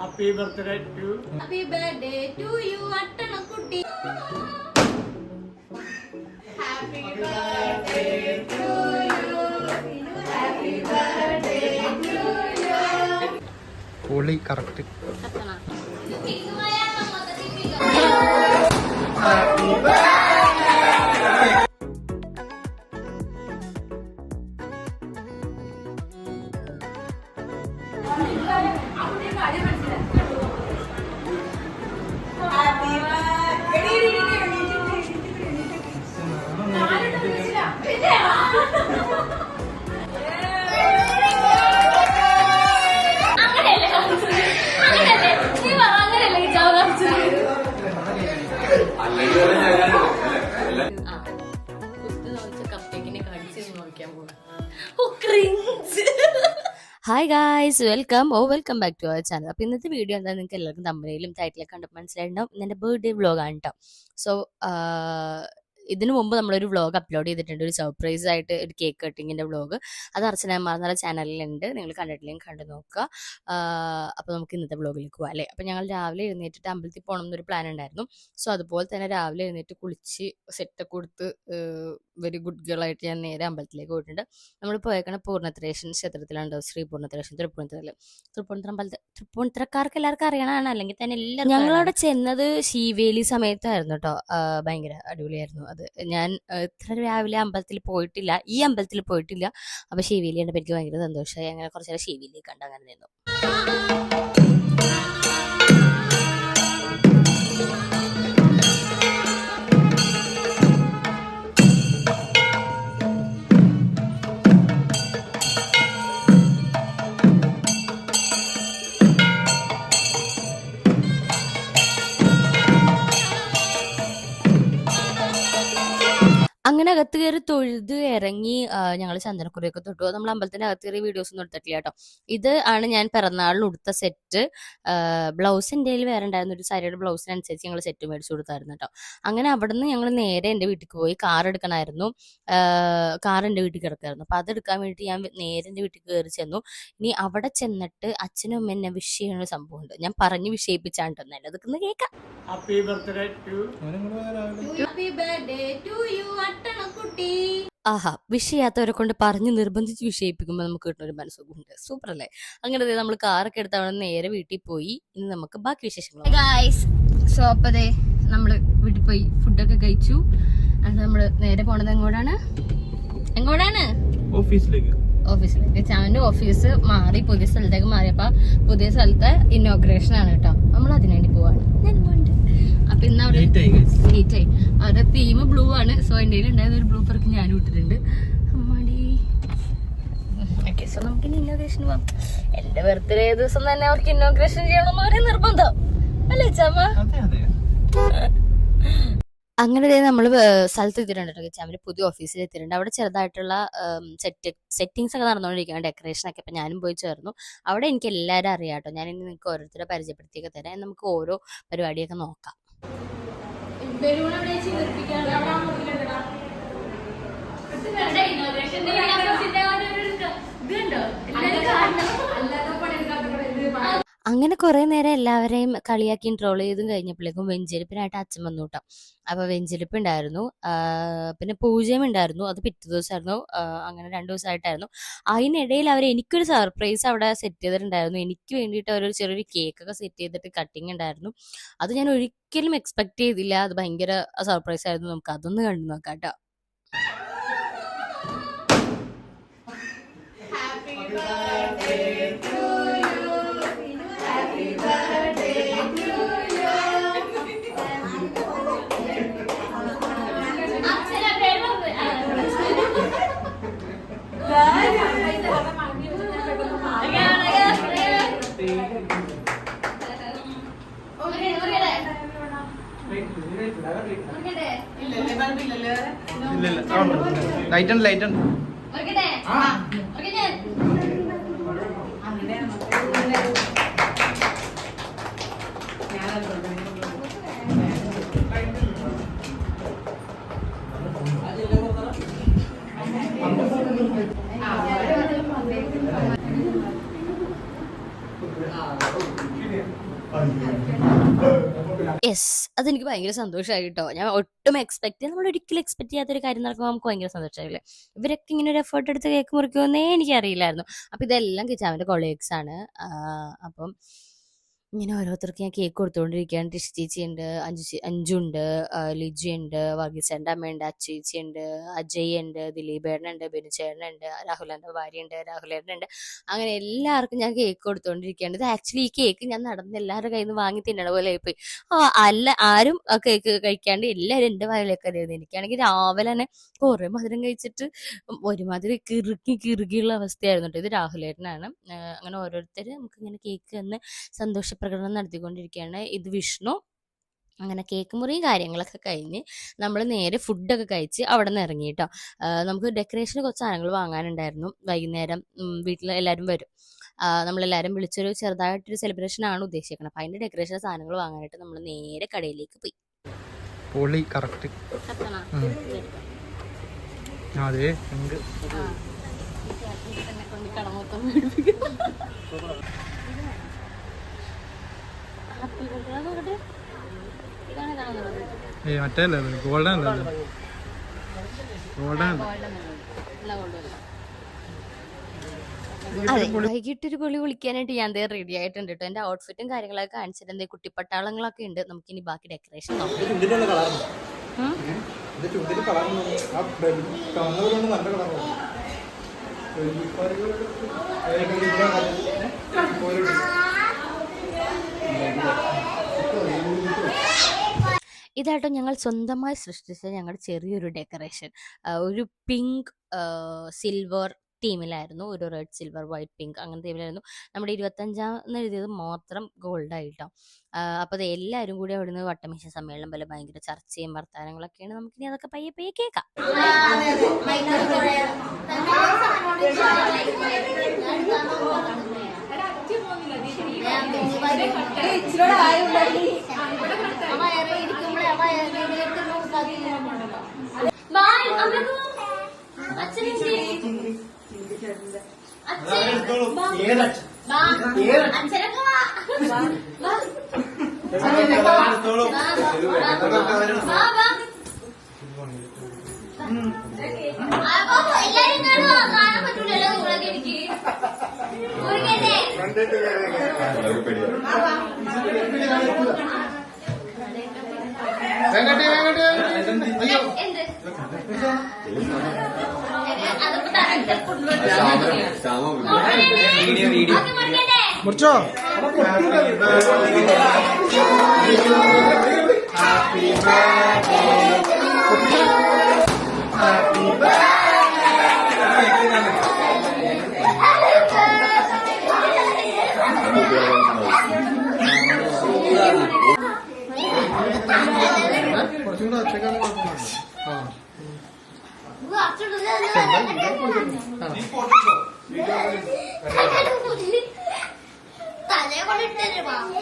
Happy birthday to happy birthday to you അട്ടണക്കുട്ടി happy birthday to you happy birthday to you പൊളി correct hi guys welcome oh welcome back to our channel അപ്പോൾ ഇന്നത്തെ video എന്താ? നിങ്ങൾക്ക് എല്ലാവർക്കും തമ്മിലും ടൈറ്റിലൊക്കെ കണ്ടപ്പോൾ മനസ്സിലായിട്ടുണ്ടാവും. ഇന്നെന്റെ ബർത്ത്ഡേ വ്ളോഗാണ് കേട്ടോ സോ ഇതിനു മുമ്പ് നമ്മളൊരു വ്ളോഗ് അപ്ലോഡ് ചെയ്തിട്ടുണ്ട്. ഒരു സർപ്രൈസ് ആയിട്ട് ഒരു കേക്ക് കട്ടിങ്ങിന്റെ വ്ളോഗ് അത് അർച്ചന മാർന്നുള്ള ചാനലിലുണ്ട് നിങ്ങൾ കണ്ടിട്ടില്ലെങ്കിൽ കണ്ടു നോക്കുക. അപ്പോൾ നമുക്ക് ഇന്നത്തെ വ്ളോഗിലേക്ക് പോകാം അല്ലേ? അപ്പോൾ ഞങ്ങൾ രാവിലെ എഴുന്നേറ്റിട്ട് അമ്പലത്തിൽ പോകണം എന്നൊരു പ്ലാൻ ഉണ്ടായിരുന്നു. സോ അതുപോലെ തന്നെ രാവിലെ എഴുന്നേറ്റ് കുളിച്ച് സെറ്റൊക്കെ കൊടുത്ത് വെരി ഗുഡ് ഗേൾ ആയിട്ട് ഞാൻ നേരെ അമ്പലത്തിലേക്ക് പോയിട്ടുണ്ട്. നമ്മൾ പോയേക്കണ പൂർണത്രേശൻ ക്ഷേത്രത്തിലാണ് ശ്രീ പൂർണത്രേശൻ തൃപ്പൂണിത്തറയിൽ. തൃപ്പൂണിത്തറ അമ്പലത്തിൽ തൃപ്പൂണിത്തറക്കാർക്ക് എല്ലാവർക്കും അറിയണതാണ്. അല്ലെങ്കിൽ തന്നെ എല്ലാവരും ഞങ്ങളവിടെ ചെന്നത് ശീവേലി സമയത്തായിരുന്നു കേട്ടോ. ഭയങ്കര അടിപൊളിയായിരുന്നു. അത് ഞാൻ ആ, ഇത്ര രാവിലെ അമ്പലത്തിൽ പോയിട്ടില്ല ഈ അമ്പലത്തിൽ പോയിട്ടില്ല. അപ്പോൾ ശിവേലി കണ്ടപ്പോൾ എനിക്ക് ഭയങ്കര സന്തോഷമായി അങ്ങനെ കുറച്ച് നേരം ശിവേലി കണ്ട് അങ്ങനെ നിന്നു. അങ്ങനെ അകത്ത് കയറി തൊഴുത് ഇറങ്ങി ഞങ്ങൾ ചന്ദനക്കുറിയൊക്കെ തൊട്ടു. നമ്മൾ അമ്പലത്തിന്റെ അകത്ത് കയറി വീഡിയോസ് ഒന്നും എടുത്തിട്ടില്ല കേട്ടോ. ഇത് ആണ് ഞാൻ പിറന്നാളിന് ഉടുത്ത സെറ്റ് ബ്ലൗസ് എന്റെ കയ്യിൽ വേറെ ഉണ്ടായിരുന്ന. ഒരു സാരിയുടെ ബ്ലൗസിനനുസരിച്ച് ഞങ്ങൾ സെറ്റ് മേടിച്ചു കൊടുത്തായിരുന്നു കേട്ടോ. അങ്ങനെ അവിടെ നിന്ന് ഞങ്ങൾ നേരെ എന്റെ വീട്ടിൽ പോയി. കാർ എടുക്കണമായിരുന്നു കാർ എന്റെ വീട്ടിൽ കിടക്കായിരുന്നു അപ്പം അതെടുക്കാൻ വേണ്ടി ഞാൻ നേരെ എന്റെ വീട്ടിൽ കയറി ചെന്നു. ഇനി അവിടെ ചെന്നിട്ട് അച്ഛനും അമ്മ എന്നെ വിഷ് ചെയ്യുന്ന ഒരു സംഭവമുണ്ട്. ഞാൻ പറഞ്ഞ് വിഷയിപ്പിച്ചാണ് തന്നെ അതൊക്കെ ഒന്ന് കേൾക്കാം. Happy birthday to happy birthday to you അട്ടണക്കുട്ടി ആഹാ വിഷയാത്തവരെ കൊണ്ട് പറഞ്ഞ് നിർബന്ധിച്ച് വിഷയിപ്പിക്കുമ്പോൾ നമുക്ക് കിട്ടുന്ന ഒരു മനസ്സുഖമുണ്ട്. സൂപ്പർ അല്ലേ അങ്ങനെ നമ്മൾ കാറൊക്കെ എടുത്ത് അവിടെ നേരെ വീട്ടിൽ പോയി. ഇനി നമുക്ക് ബാക്കി വിശേഷങ്ങൾ സോ അപ്പതേ നമ്മൾ വീട്ടിൽ പോയി ഫുഡൊക്കെ കഴിച്ചു. നമ്മൾ നേരെ പോണത് എങ്ങോട്ടാണ്? എങ്ങോട്ടാണ്? ഓഫീസിലേക്ക്. ഓഫീസിലേക്ക്. ഓഫീസ് മാറി പുതിയ സ്ഥലത്തേക്ക് മാറിയപ്പോ പുതിയ സ്ഥലത്തെ ഇന്നോഗ്രേഷൻ ആണ് കേട്ടോ. നമ്മൾ അതിനുവേണ്ടി പോവാണ്. ഞാൻ അപ്പൊ ഇന്ന് അവിടെ ലേറ്റ് ആയി അവരുടെ തീം ബ്ലൂ ആണ്. സോ എന്റെ ഉണ്ടായിരുന്ന ഒരു ബ്ലൂ പെർക്ക് ഞാൻ ഇട്ടിട്ടുണ്ട്. അമ്മാടി. ഓക്കെ സോ നമുക്ക് ഇനി ഇന്നോഗ്രേഷൻ പോവാം. എന്റെ ബർത്ത്ഡേ ദിവസം തന്നെ അവർക്ക് ഇന്നോഗ്രേഷൻ ചെയ്യണമെന്ന് ഒരു നിർബന്ധം. അല്ലേ ചമ്മ? അങ്ങനെ നമ്മൾ സ്ഥലത്ത് എത്തിയിട്ടുണ്ട് കേട്ടോ ചാമിൽ പുതിയ ഓഫീസിൽ എത്തിയിട്ടുണ്ട്. അവിടെ ചെറുതായിട്ടുള്ള സെറ്റ് സെറ്റിങ്സ് ഒക്കെ നടന്നുകൊണ്ടിരിക്കുകയാണ് ഡെക്കറേഷൻ ഒക്കെ. അപ്പം ഞാനും പോയി ചേർന്നു. അവിടെ എനിക്ക് എല്ലാവരും അറിയാം കേട്ടോ. ഞാൻ ഇനി നിങ്ങൾക്ക് ഓരോരുത്തരെ പരിചയപ്പെടുത്തിയൊക്കെ തരാം. നമുക്ക് ഓരോ പരിപാടിയൊക്കെ നോക്കാം. ബലൂൺ എവിടെ അങ്ങനെ കുറെ നേരം എല്ലാവരെയും കളിയാക്കിയും ട്രോൾ ചെയ്തും കഴിഞ്ഞപ്പോഴേക്കും വെഞ്ചരിപ്പിനായിട്ട് അച്ഛൻ വന്നു കേട്ടോ അപ്പൊ വെഞ്ചരിപ്പ് ഉണ്ടായിരുന്നു പിന്നെ പൂജയും ഉണ്ടായിരുന്നു. അത് പിറ്റേ ദിവസമായിരുന്നു അങ്ങനെ രണ്ടു ദിവസമായിട്ടായിരുന്നു അതിനിടയിൽ അവർ എനിക്കൊരു സർപ്രൈസ് അവിടെ സെറ്റ് ചെയ്തിട്ടുണ്ടായിരുന്നു. എനിക്ക് വേണ്ടിയിട്ട് അവരൊരു ചെറിയൊരു കേക്കൊക്കെ സെറ്റ് ചെയ്തിട്ട് കട്ടിങ് ഉണ്ടായിരുന്നു. അത് ഞാൻ ഒരിക്കലും എക്സ്പെക്ട് ചെയ്തില്ല. അത് ഭയങ്കര സർപ്രൈസ് ആയിരുന്നു നമുക്ക്. അതൊന്ന് കണ്ടു നോക്കാം കേട്ടോ ഇല്ല ലൈറ്റ് ഉണ്ട് ലൈറ്റ് ഉണ്ട് ആ യെസ് അതെനിക്ക് ഭയങ്കര സന്തോഷമായി കേട്ടോ ഞാൻ ഒട്ടും എക്സ്പെക്ട് നമ്മൾ ഒരിക്കലും എക്സ്പെക്ട് ചെയ്യാത്തൊരു കാര്യം നടക്കുമ്പോൾ നമുക്ക് ഭയങ്കര സന്തോഷമായില്ലേ ഇവരൊക്കെ ഇങ്ങനെ ഒരു എഫേർട്ട് എടുത്ത് കേക്ക് മുറിക്കുമെന്നേ എനിക്കറിയില്ലായിരുന്നു. അപ്പം ഇതെല്ലാം കിച്ചാവിന്റെ കൊളീഗ്സ് ആണ്. അപ്പം ഇങ്ങനെ ഓരോരുത്തർക്ക് ഞാൻ കേക്ക് കൊടുത്തുകൊണ്ടിരിക്കുകയാണ് ടിഷ് ചേച്ചി ഉണ്ട് അഞ്ചു അഞ്ചുണ്ട് ലിജിയുണ്ട് വർഗീസേന്റെ അമ്മയുണ്ട് അച്ചേച്ചി ഉണ്ട് അജയ് ഉണ്ട് ദിലീപേട്ടനുണ്ട് ഭാര്യ രാഹുലേന്റെ ഭാര്യയുണ്ട് രാഹുലേടനുണ്ട് അങ്ങനെ എല്ലാവർക്കും ഞാൻ കേക്ക് കൊടുത്തുകൊണ്ടിരിക്കുകയാണ് ഇത് ആക്ച്വലി ഈ കേക്ക് ഞാൻ നടന്ന് എല്ലാവരുടെ കയ്യിൽ നിന്ന് വാങ്ങി തിന്നണ പോലെ ആയിപ്പോയി. അല്ല ആരും കേക്ക് കഴിക്കാണ്ട് എല്ലാവരും എന്റെ വയലൊക്കെ അറിയുന്നത് എനിക്കാണെങ്കിൽ രാവിലെ തന്നെ കുറേ മധുരം കഴിച്ചിട്ട് ഒരുമാതിരി കിറുക്കി കിറുകിയുള്ള അവസ്ഥയായിരുന്നു കേട്ടോ ഇത് രാഹുലേട്ടനാണ്. അങ്ങനെ ഓരോരുത്തർ നമുക്ക് ഇങ്ങനെ കേക്ക് തന്ന് സന്തോഷപ്രകടനം നടത്തിക്കൊണ്ടിരിക്കുകയാണ് ഇത് വിഷ്ണു അങ്ങനെ കേക്ക് മുറിയും കാര്യങ്ങളൊക്കെ കഴിഞ്ഞ് നമ്മൾ നേരെ ഫുഡൊക്കെ കഴിച്ച് അവിടെ നിന്ന് ഇറങ്ങി കേട്ടോ നമുക്ക് ഡെക്കറേഷന് കുറച്ച് സാധനങ്ങൾ വാങ്ങാനുണ്ടായിരുന്നു. വൈകുന്നേരം വീട്ടിൽ എല്ലാവരും വരും. നമ്മളെല്ലാവരും വിളിച്ചൊരു ചെറുതായിട്ടൊരു സെലിബ്രേഷൻ ആണ് ഉദ്ദേശിക്കുന്നത് അപ്പം അതിന്റെ ഡെക്കറേഷൻ സാധനങ്ങൾ വാങ്ങാനായിട്ട് നമ്മൾ നേരെ കടയിലേക്ക് പോയി. പൊളി കറക്റ്റ് അതെ ഉണ്ട്. ഏ മറ്റേ അല്ലേ ഗോൾഡൻ അല്ലേ ഗോൾഡൻ അല്ല? ഒരു വൈകിട്ടൊരു പൊളി വിളിക്കാനായിട്ട് ഞാൻ ദേ റെഡി ആയിട്ടുണ്ട് കേട്ടോ എന്റെ ഔട്ട്ഫിറ്റും കാര്യങ്ങളൊക്കെ കാണിച്ചിട്ട് എന്തേ കുട്ടിപ്പട്ടാളങ്ങളൊക്കെ ഉണ്ട്. നമുക്ക് ഇനി ബാക്കി ഡെക്കറേഷൻ നോക്കാം? ഇതാട്ടോ ഞങ്ങൾ സ്വന്തമായി സൃഷ്ടിച്ച ഞങ്ങളുടെ ചെറിയൊരു ഡെക്കറേഷൻ ഒരു പിങ്ക് സിൽവർ തീമിലായിരുന്നു ഒരു റെഡ് സിൽവർ വൈറ്റ് പിങ്ക് അങ്ങനെ തീമിലായിരുന്നു നമ്മുടെ ഇരുപത്തഞ്ചാം എഴുതിയത് മാത്രം ഗോൾഡ് ആയിട്ടോ. അപ്പോൾ അത് എല്ലാവരും കൂടി അവിടെ നിന്ന് വട്ടമേശ സമ്മേളനം പോലെ ഭയങ്കര ചർച്ചയും വർത്തമാനങ്ങളൊക്കെയാണ് നമുക്കിനി അതൊക്കെ പയ്യെ പയ്യെ കേൾക്കാം. അച്ഛനൊക്കെ വെങ്കട്ടി വെങ്കട്ടി അയ്യോ മുറിച്ചോ ഹാപ്പി ബർത്ത്ഡേ കാണാൻ പറ്റൂലല്ലോ നിങ്ങളൊക്കെ എനിക്ക് മുറിക്കട്ടെ എന്ത് അതൊക്കെ തരട്ടെ വീഡിയോ വീഡിയോ ബാക്കി മുറിക്കട്ടെ മുറിച്ചോ കുറച്ചും കൂടെ ഒച്ചക്കാണ് ആ തല കൊണ്ടിട്ട് തല പോകണ്ട്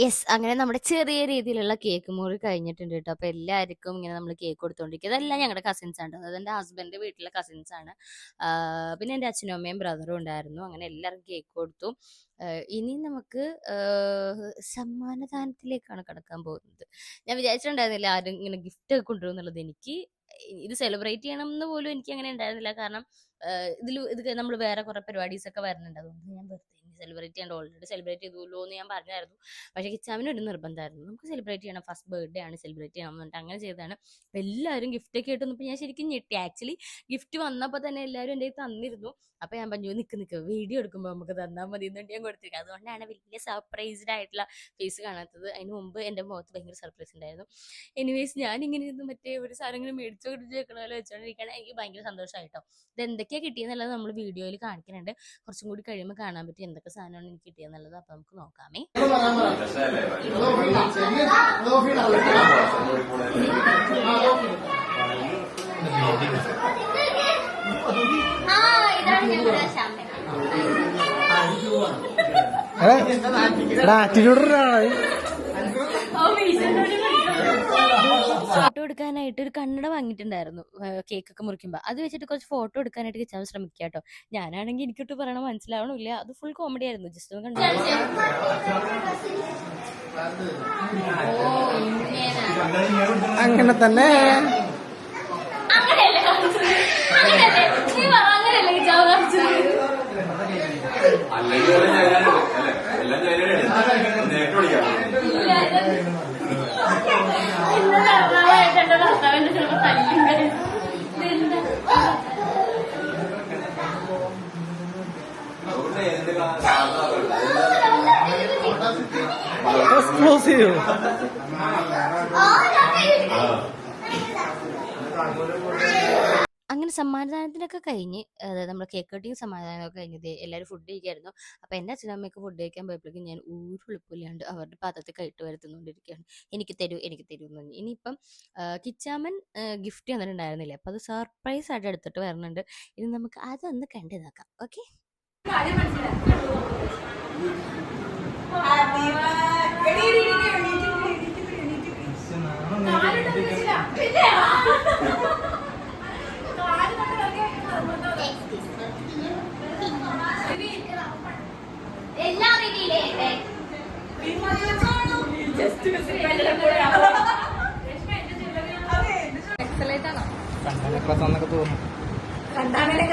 യെസ്. അങ്ങനെ നമ്മുടെ ചെറിയ രീതിയിലുള്ള കേക്ക് മുറി കഴിഞ്ഞിട്ടുണ്ട് കേട്ടോ. അപ്പൊ എല്ലാവർക്കും ഇങ്ങനെ നമ്മൾ കേക്ക് കൊടുത്തോണ്ടിരിക്കും. അതെല്ലാം ഞങ്ങളുടെ കസിൻസ് ആണ് അതായത് എന്റെ ഹസ്ബൻഡ് വീട്ടിലെ കസിൻസ് ആണ്. പിന്നെ എന്റെ അച്ഛനും അമ്മയും ബ്രദറും ഉണ്ടായിരുന്നു. അങ്ങനെ എല്ലാവർക്കും കേക്ക് കൊടുത്തു. ഇനി നമുക്ക് സമ്മാനദാനത്തിലേക്കാണ് കടക്കാൻ പോകുന്നത്. ഞാൻ വിചാരിച്ചിട്ടുണ്ടായിരുന്നില്ല ആരും ഇങ്ങനെ ഗിഫ്റ്റ് കൊണ്ടുവരും എന്നുള്ളത് എനിക്ക്. ഇത് സെലിബ്രേറ്റ് ചെയ്യണം എന്ന് പോലും എനിക്ക് അങ്ങനെ ഉണ്ടായിരുന്നില്ല. കാരണം ഇതിൽ ഇത് നമ്മൾ വേറെ കുറെ പരിപാടീസ് ഒക്കെ വരുന്നുണ്ട്. അതുകൊണ്ട് ഞാൻ വെറുതെ സെലിബ്രേറ്റ് ചെയ്യേണ്ട ഓൾറെഡി സെലിബ്രേറ്റ് ചെയ്തുല്ലോ എന്ന് ഞാൻ പറഞ്ഞായിരുന്നു. പക്ഷേ കിച്ചാമിന് ഒരു നിർബന്ധമായിരുന്നു. നമുക്ക് സെലിബ്രേറ്റ് ചെയ്യണം. ഫസ്റ്റ് ബർത്ത്ഡേ ആണ് സെലിബ്രേറ്റ് ചെയ്യണം എന്ന് പറഞ്ഞിട്ട് അങ്ങനെ ചെയ്തതാണ്. എല്ലാവരും ഗിഫ്റ്റ് ഒക്കെ ഇട്ടു ഞാൻ ശരിക്കും ഞെട്ടി. ആക്ച്വലി ഗിഫ്റ്റ് വന്നപ്പോൾ തന്നെ എല്ലാവരും എന്റെ തന്നിരുന്നു. അപ്പോൾ ഞാൻ പറഞ്ഞു നിൽക്ക് നിൽക്ക് വീഡിയോ എടുക്കുമ്പോൾ നമുക്ക് തന്നാൽ മതി എന്നിട്ട് ഞാൻ കൊടുത്തിരിക്കുക അതുകൊണ്ടാണ് വലിയ സർപ്രൈസ്ഡ് ആയിട്ടുള്ള ഫേസ് കാണാത്തത്. അതിന് മുമ്പ് എന്റെ മുഖത്ത് ഭയങ്കര സർപ്രൈസ് ഉണ്ടായിരുന്നു. എനിവേസ് ഞാൻ ഇങ്ങനെ ഇരുന്ന് മറ്റേ ഒരു സാധനങ്ങൾ മേടിച്ചു പിടിച്ച് വെക്കണ പോലെ വെച്ചോണ്ടിരിക്കുകയാണ് എനിക്ക് ഭയങ്കര സന്തോഷമായിട്ടോ ഇത് എന്തൊക്കെയാണ് കിട്ടിയെന്നുള്ളത് നമ്മൾ വീഡിയോയിൽ കാണിക്കുന്നുണ്ട്. കുറച്ചും കൂടി കഴിയുമ്പോൾ കാണാൻ പറ്റും. എന്തൊക്കെ സാധനമാണ് എനിക്ക് കിട്ടിയെന്നുള്ളത് അപ്പൊ നമുക്ക് നോക്കാമേ. ആറ്റിറ്റ്യൂഡ് ഫോട്ടോ എടുക്കാനായിട്ട് ഒരു കണ്ണട വാങ്ങിയിട്ടുണ്ടായിരുന്നു. കേക്ക് ഒക്കെ മുറിക്കുമ്പോൾ അത് വെച്ചിട്ട് കുറച്ച് ഫോട്ടോ എടുക്കാനായിട്ട് കിച്ചാൻ ശ്രമിക്കുക കേട്ടോ. ഞാനാണെങ്കിൽ എനിക്കിട്ട് പറയണ മനസ്സിലാവണില്ല അത് ഫുൾ കോമഡി ആയിരുന്നു. ജസ്റ്റ് ഒന്ന് കണ്ടു അങ്ങനെ തന്നെ. അങ്ങനെയല്ലേ? ഇന്നലെ എറണാകുളമായിട്ട് എന്റെ ഭർത്താവിന്റെ ചിലപ്പോ തല്ലും കാര്യം. ഇതെന്താ? അതുകൊണ്ട് എന്ത് കാണാൻ എക്സ്ക്ലൂസീവ് അങ്ങനെ സമ്മാനദാനത്തിനൊക്കെ കഴിഞ്ഞ് അതായത് നമ്മുടെ കേക്ക് കട്ടിങ് സമ്മാനദാനമൊക്കെ കഴിഞ്ഞത് എല്ലാവരും ഫുഡ് കഴിക്കായിരുന്നു. അപ്പോൾ എന്റെ അച്ഛനമ്മയൊക്കെ ഫുഡ് കഴിക്കാൻ പോയപ്പോഴേക്കും ഞാൻ ഒരു ഉളുപ്പില്ലാണ്ട് അവരുടെ പാത്രത്തിൽ കൈട്ട് വരുത്തുന്നുകൊണ്ടിരിക്കുകയാണ് എനിക്ക് തരൂ എനിക്ക് തരൂ എന്ന് പറഞ്ഞു. ഇനിയിപ്പം കിച്ചാമൻ ഗിഫ്റ്റ് തന്നിട്ടുണ്ടായിരുന്നില്ലേ? അപ്പോൾ അത് സർപ്രൈസ് ആയിട്ട് എടുത്തിട്ട് വരുന്നുണ്ട് ഇനി നമുക്ക് അതൊന്ന് കണ്ടു നോക്കാം. ഓക്കെ? എല്ലാം കണ്ണൊക്കെ തോന്നുന്നു അല്ല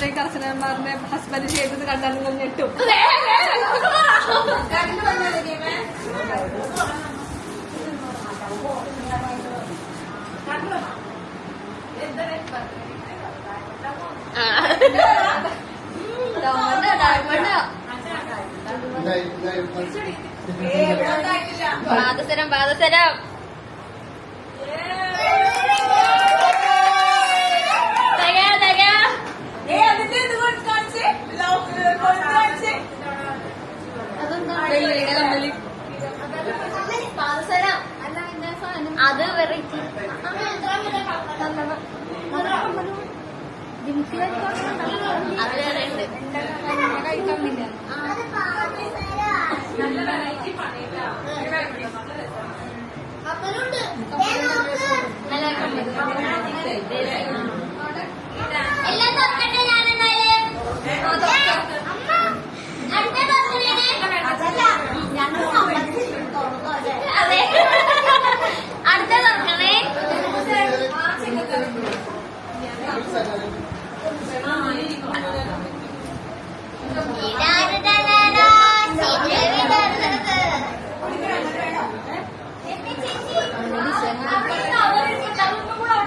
ബർത്ത്ഡേ കർശനന്മാരുടെ ഹസ്ബൻഡ് ചെയ്തത് കണ്ടാൽ നിങ്ങൾ ഞെട്ടും. പാദസരം പാദസരം അത് വെറൈറ്റി നല്ല തുറക്കട്ടെ ഞാൻ എന്നാൽ അടുത്ത അതെ അടുത്ത തുറക്കണേ ഇതാരുടേതാ? സീതവിടരുത്.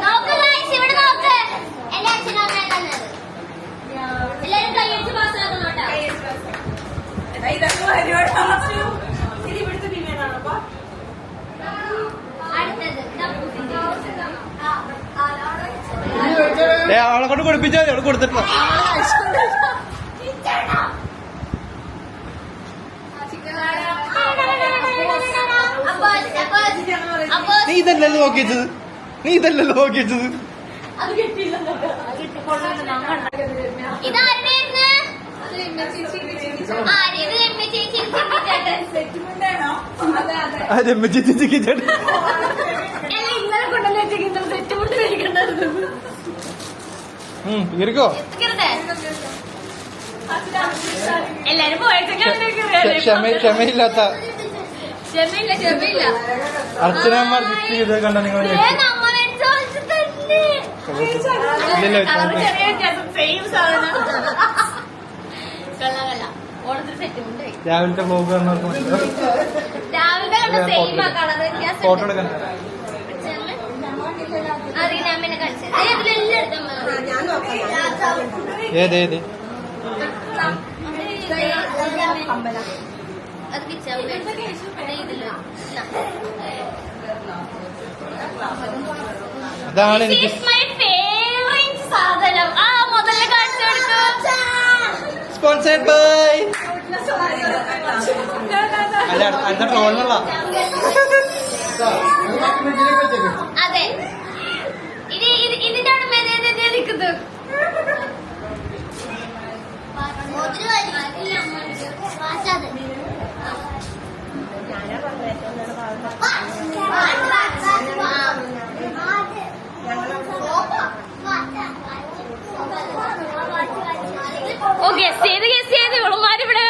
നോക്ക് guys, ഇവിടെ നോക്ക്. എന്റെ അച്ഛനും അമ്മയും തന്നത്. എല്ലാരും കൈയടിച്ച് പാസ്സാക്കണം കേട്ടോ. അടുത്തത് ഏ അവളെ കൊണ്ട് കുടിപ്പിച്ചാൽ മതി അവൾ കൊടുത്തിട്ടില്ല നീ ഇതല്ലല്ലോ നോക്കിയത് നീ ഇതല്ലല്ലോ ആര്യത് രമ്യ ചേച്ചി ചേട്ടൻ ഇന്നലെ കൊണ്ടല്ലേ സെറ്റ് കഴിക്കണ്ടായിരുന്നു എല്ലാരും ക്ഷമ ക്ഷമയില്ലാത്ത ക്ഷമയില്ല ക്ഷമയില്ല. അർച്ചനമാർ ഗിഫ്റ്റ് ചെയ്ത് കണ്ട നിങ്ങൾ? രാവിലത്തെ ബ്ലോഗ് കാണുന്നവർക്ക് ഫോട്ടോ എടുക്കാൻ അറിയില്ല ഏത് ഏത് അതാണ് എനിക്ക് മൈ ഫേവറേറ്റ് സാധനം. ആ മുതൽ കാണിച്ചു കൊടുക്കും. സ്പോൺസേഡ് ബൈ അല്ല അടുത്ത ട്രോളിനുള്ള അതെ ഇനി ഇത് ഇതിന്റെ അവിടെ മെനേ നിൽക്കുന്നത് ഓ ഗസ് ചെയ്ത് ഗസ് ചെയ്ത് ഇവളുമാര് ഇവിടെ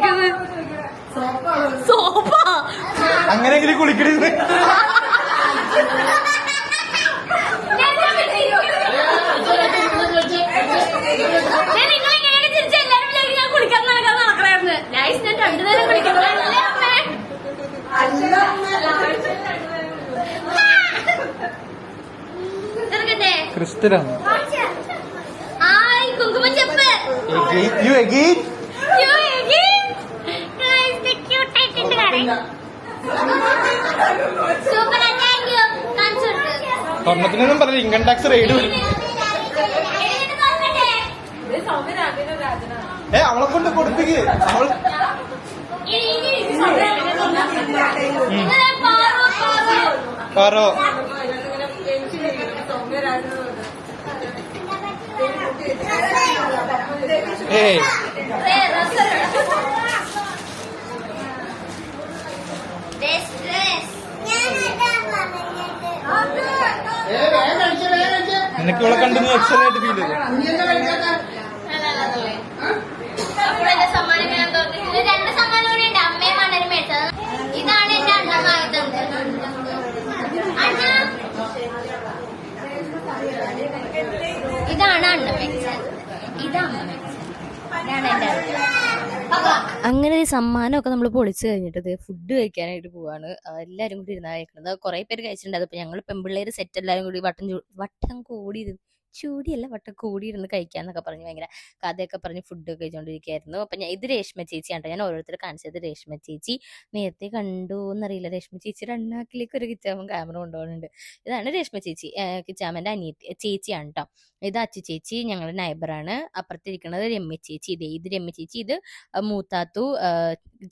എത്തിക്കുന്നത് സോപ്പ അങ്ങനെയെങ്കിലും കുളിക്കരുത്. നിങ്ങൾ യു ചിരിച്ച സ്വർണത്തിനൊന്നും പറഞ്ഞില്ല ഇൻകം ടാക്സ് റെയ്ഡ് വരും. ഏ അവളെ കൊണ്ട് കൊടുപ്പിക്ക്. അവൾ പാറു, പാറു. നിനക്ക് ഇവിടെ കണ്ട് ആയിട്ട് ഫീൽ ഇതാണ് എന്റെ അണ്ണമായി തന്നത് അണ്ണ ഇതാണ് അണ്ണ മേടിച്ചത് ഇതാണ് അമ്മ മേടിച്ചത് ഇതാണ് എന്റെ അങ്ങനെ ഒരു സമ്മാനമൊക്കെ നമ്മൾ പൊളിച്ചു കഴിഞ്ഞിട്ട് ഫുഡ് കഴിക്കാനായിട്ട് പോവാണ്. എല്ലാരും എല്ലാവരും കൂടി ഇരുന്നാ കഴിക്കുന്നത് കുറെ പേര് കഴിച്ചിട്ടുണ്ട്. അതിപ്പോ ഞങ്ങൾ പെമ്പിള്ളേര് സെറ്റ് എല്ലാവരും കൂടി വട്ടം വട്ടം കൂടി ചൂടിയല്ല വട്ടം കൂടി ഇരുന്ന് കഴിക്കാന്നൊക്കെ പറഞ്ഞ് ഭയങ്കര കഥയൊക്കെ പറഞ്ഞ് ഫുഡ് കഴിച്ചുകൊണ്ടിരിക്കുകയായിരുന്നു അപ്പൊ ഞാൻ ഇത് രേഷ്മ ചേച്ചിയാണ്. ഞാൻ ഓരോരുത്തർ കാണിച്ചത് രേഷ്മ ചേച്ചി. നേരത്തെ കണ്ടു എന്നറിയില്ല രേഷ്മ ചേച്ചിയുടെ അണ്ണാക്കിലേക്ക് ഒരു കിച്ചാമൻ ക്യാമറ കൊണ്ടുപോകുന്നുണ്ട്. ഇതാണ് രേഷ്മ ചേച്ചി. കിച്ചാമന്റെ അനിയത്തി ചേച്ചിയാണ് കേട്ടോ. ഇത് അച്ചു ചേച്ചി ഞങ്ങളുടെ നൈബറാണ് അപ്പുറത്തിരിക്കുന്നത് രമ്യ ചേച്ചി. ഇതേ ഇത് രമ്യ ചേച്ചി. ഇത് മൂത്താത്തു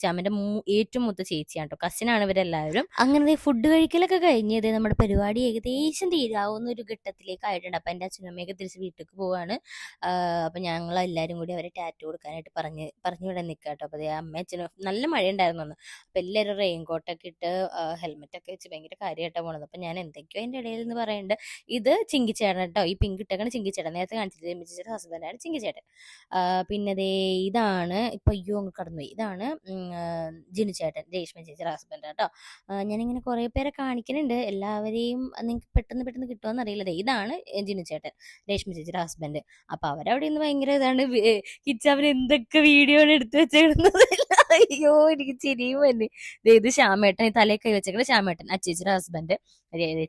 ചാമന്റെ ഏറ്റവും മൂത്ത ചേച്ചിയാണ് കേട്ടോ കസിനാണ് ഇവരെല്ലാവരും. അങ്ങനെ ഫുഡ് കഴിക്കലൊക്കെ കഴിഞ്ഞത് നമ്മുടെ പരിപാടി ഏകദേശം തീരാവുന്ന ഒരു ഘട്ടത്തിലേക്ക് ആയിട്ടുണ്ട് അപ്പൊ എന്റെ അച്ഛനും അമ്മയൊക്കെ തിരിച്ച് വീട്ടിലേക്ക് പോവാണ്. അപ്പൊ ഞങ്ങൾ എല്ലാവരും കൂടി അവരെ ടാറ്റു കൊടുക്കാനായിട്ട് പറഞ്ഞ് പറഞ്ഞു വിടാൻ നിൽക്കുക കേട്ടോ അപ്പൊ അമ്മ അച്ഛനും നല്ല മഴ ഉണ്ടായിരുന്നു അന്ന്. അപ്പൊ എല്ലാവരും റെയിൻ കോട്ടൊക്കെ ഇട്ട് ഹെൽമെറ്റ് ഒക്കെ വെച്ച് ഭയങ്കര കാര്യമായിട്ടാണ് പോണത്. അപ്പൊ ഞാൻ എന്തൊക്കെയോ എന്റെ ഇടയിൽ നിന്ന് പറയുന്നുണ്ട് ഇത് ചിങ്കിച്ചേട്ടൻ കേട്ടോ ഈ പിങ്ക് ഇട്ടേക്കണ ചിങ്കിച്ചേട്ടൻ. നേരത്തെ കാണിച്ചിട്ട് രമ്യച്ചേട്ടൻ ഹസ്ബൻഡാണ് ചിങ്കിച്ചേട്ടൻ. പിന്നെ ദേ ഇതാണ്. ഇപ്പൊ അയ്യോ അങ്ങ് കടന്നുപോയി. ഇതാണ് ജിനു ചേട്ടൻ രേഷ്മ ചേച്ചിയുടെ ഹസ്ബൻഡ് കേട്ടോ ഞാനിങ്ങനെ കുറേ പേരെ കാണിക്കുന്നുണ്ട് എല്ലാവരെയും നിങ്ങൾക്ക് പെട്ടെന്ന് പെട്ടെന്ന് കിട്ടുമെന്ന് അറിയില്ല. ഇതാണ് ജിനു ചേട്ടൻ രേഷ്മ ചേച്ചിയുടെ ഹസ്ബൻഡ് അപ്പൊ അവരവിടെ നിന്ന് ഭയങ്കര ഇതാണ്. കിച്ചവൻ എന്തൊക്കെ വീഡിയോ എടുത്തു വെച്ചേക്കുന്നത് അയ്യോ എനിക്ക് ചിരിയും വന്നെ. ഇത് ശ്യാമേട്ടൻ തലയിൽ കൈ വെച്ചേക്കുന്നത് ശ്യാമേട്ടൻ. അച്ചേച്ചിയുടെ ഹസ്ബൻഡ്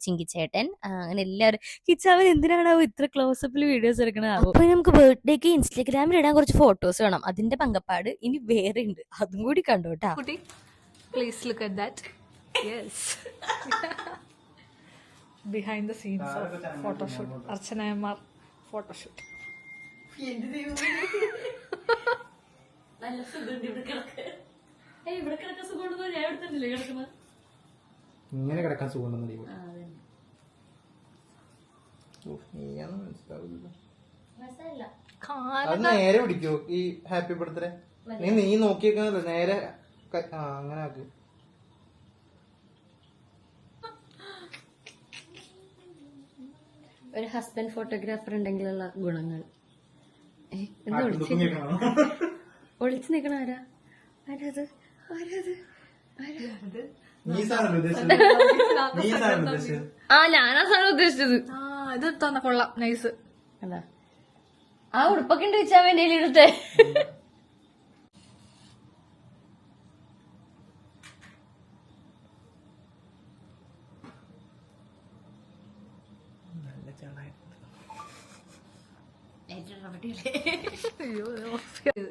ചിങ്കിച്ചേട്ടൻ അങ്ങനെ എല്ലാവരും. കിച്ചവൻ എന്തിനാണാവോ ഇത്ര ക്ലോസപ്പിൽ വീഡിയോസ് എടുക്കണത് അപ്പൊ നമുക്ക് ബർത്ത്ഡേക്ക് ഇൻസ്റ്റാഗ്രാമിൽ ഇടാൻ കുറച്ച് ഫോട്ടോസ് വേണം. അതിന്റെ പങ്കപ്പാട് ഇനി വേറെ ഉണ്ട് അതും കൂടി കണ്ടോട്ടാ കുട്ടി. Please look at that yes behind the scenes of photoshoot അർച്ചനയമാർ photoshoot നല്ല സുഖമുണ്ട് ഇവിടെ കിടക്ക്. ഏയ് ഇവിടെ കിടക്കാൻ സുഖമുണ്ടെന്ന് ഞാൻ ഇവിടെ തന്നെയല്ലേ കിടക്കുന്നത്? ഇങ്ങനെ കിടക്കാൻ സുഖമുണ്ടെന്ന് മനസ്സിലാവില്ല നേരെ പിടിക്കൂ ഈ ഹാപ്പി ബർത്ത്ഡേ. നീ നീ നോക്കിയേക്കാന്നല്ലോ നേരെ അങ്ങനെ ആക്ക്. ഒരു ഹസ്ബൻഡ് ഫോട്ടോഗ്രാഫർ ഉണ്ടെങ്കിലുള്ള ഗുണങ്ങൾ. ഒളിച്ചു എന്താ നിക്കണ ആരാ? ആരാത്? ആരാത്? ആ ഞാനാ സാധനം ഉദ്ദേശിച്ചത്. ആ ഇത് തന്ന കൊള്ളാം. നൈസ് അതാ ആ ഉടുപ്പൊക്കെ ഉണ്ട് വെച്ചാ വേണ്ടി എടുത്തേ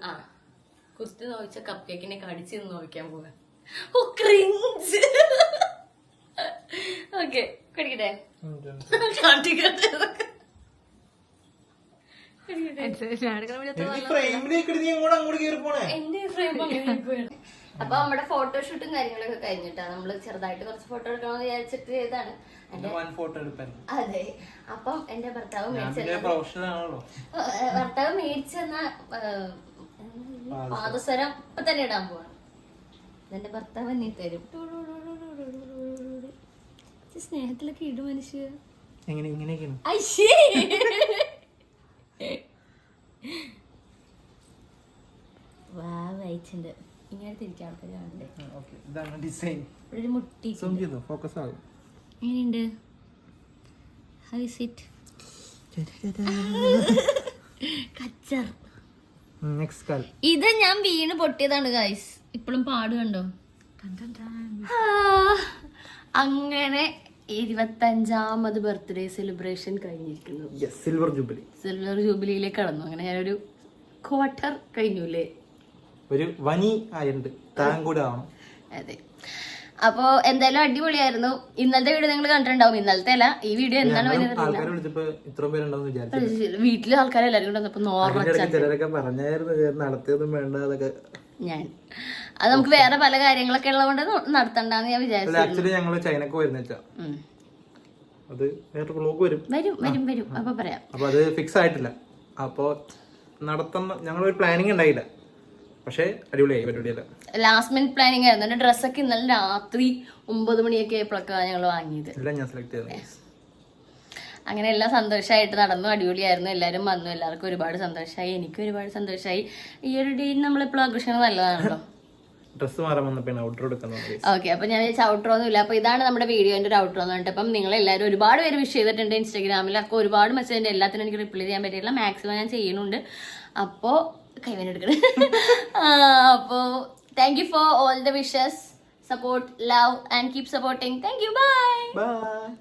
ആ കുത്തി നോവിച്ച കപ്പ് കേക്കിനെ കടിച്ച് നോക്കാൻ പോവാ. ഓ ക്രിഞ്ച് ഓക്കെ കടിക്കട്ടെ കാട്ടിക്കട്ടെ അപ്പൊ നമ്മുടെ ഫോട്ടോഷൂട്ടും കാര്യങ്ങളൊക്കെ കഴിഞ്ഞിട്ടാ. നമ്മൾ ചെറുതായിട്ട് കുറച്ച് ഫോട്ടോ എടുക്കണം വിചാരിച്ചിട്ട് ചെയ്താണ് വൺ ഫോട്ടോ എടുക്കാൻ അതെ. അപ്പം എന്റെ ഭർത്താവ് മേടിച്ചു ഭർത്താവ് മേടിച്ചെന്ന പാദസരം ഇപ്പൊ തന്നെ ഇടാൻ പോവാണ്. എന്റെ ഭർത്താവ് നീ തരും. സ്നേഹത്തിലൊക്കെ ഇടും മനുഷ്യ. എങ്ങനെ ഇങ്ങനെയൊക്കെയാണ്? അയ്യേ വാ ഇങ്ങനെ ആൾക്കാർ കാണണ്ടേ? ഇതാണ് ഡിസൈൻ ഇവിടെ ഒരു മുട്ടി ഫോക്കസ് ആകും എങ്ങനെയുണ്ട്? ഹൗ ഇസ് ഇറ്റ് കച്ചർ. ഇത് ഞാൻ വീണ് പൊട്ടിയതാണ് ഗൈസ് ഇപ്പോഴും പാട് കണ്ടോ? അങ്ങനെ ഇരുപത്തഞ്ചാമത് ബർത്ത്ഡേ സെലിബ്രേഷൻ കഴിഞ്ഞിരിക്കുന്നു. സിൽവർ ജൂബിലി സിൽവർ ജൂബിലിയിലേക്ക് കടന്നു. അങ്ങനെ ഞാനൊരു ക്വാർട്ടർ കഴിഞ്ഞു അല്ലേ ഒരു വനി ആയിട്ടുണ്ട്. താൻ അതെ. അപ്പോ എന്തായാലും അടിപൊളിയായിരുന്നു. ഇന്നലത്തെ വീഡിയോ നിങ്ങൾ കണ്ടിട്ടുണ്ടാവും. ഇന്നലത്തെ അല്ല ഈ വീഡിയോ എന്താണ് വരുന്നത് വീട്ടിലെ ആൾക്കാരെല്ലാരും കൂടെ വന്നപ്പോ നോർമൽ ഞാൻ. അത് നമുക്ക് വേറെ പല കാര്യങ്ങളൊക്കെ ഉള്ളതുകൊണ്ട് നടത്തണ്ടെന്ന് ഞാൻ വിചാരിച്ചു ഞങ്ങൾ ചൈനക്ക് വരുന്ന അത് വേറെ ബ്ലോഗ് വരും. വരും വരും വരും. അപ്പൊ പറയാം. അപ്പൊ അത് ഫിക്സ് ആയിട്ടില്ല. അപ്പോ നടത്തുന്ന ഞങ്ങളൊരു പ്ലാനിങ് ഉണ്ടായില്ല. പക്ഷേ അടിപൊളിയായി പരിപാടിയല്ല ലാസ്റ്റ് മിനിറ്റ് പ്ലാനിങ് ആയിരുന്നു. എന്റെ ഡ്രസ്സൊക്കെ ഇന്നലെ രാത്രി ഒമ്പത് മണിയൊക്കെ ആയപ്പോഴൊക്കെയാണ് ഞങ്ങൾ വാങ്ങിയത്. എല്ലാം ഞാൻ സെലക്ട് ചെയ്തത്. അങ്ങനെ എല്ലാം സന്തോഷമായിട്ട് നടന്നു. അടിപൊളിയായിരുന്നു. എല്ലാവരും വന്നു. എല്ലാവർക്കും ഒരുപാട് സന്തോഷമായി. എനിക്കും ഒരുപാട് സന്തോഷമായി. ഈ ഒരു ഡേ നമ്മൾ എപ്പോഴും ആഘോഷിക്കുന്നത് നല്ലതാണല്ലോ. ഡ്രസ്സ് മാറാൻ വന്നപ്പോഴാണ് ഔട്ടർ എടുക്കുന്നത് ഓക്കെ അപ്പൊ ഞാൻ വിചാരിച്ച ഔട്ടർ ഒന്നും ഇല്ല. അപ്പൊ ഇതാണ് നമ്മുടെ വീഡിയോന്റെ ഒരു ഔട്ടർ എന്ന് പറഞ്ഞിട്ട്. അപ്പം നിങ്ങൾ എല്ലാവരും ഒരുപാട് പേര് വിഷ് ചെയ്തിട്ടുണ്ട് ഇൻസ്റ്റാഗ്രാമിൽ ഒക്കെ ഒരുപാട് മെസ്സേജ് എല്ലാത്തിനും എനിക്ക് റിപ്ലൈ ചെയ്യാൻ പറ്റിയില്ല മാക്സിമം ഞാൻ ചെയ്യുന്നുണ്ട്. അപ്പോ കൈവനെടുക്കണം അപ്പോൾ thank you for all the wishes support love and keep supporting thank you bye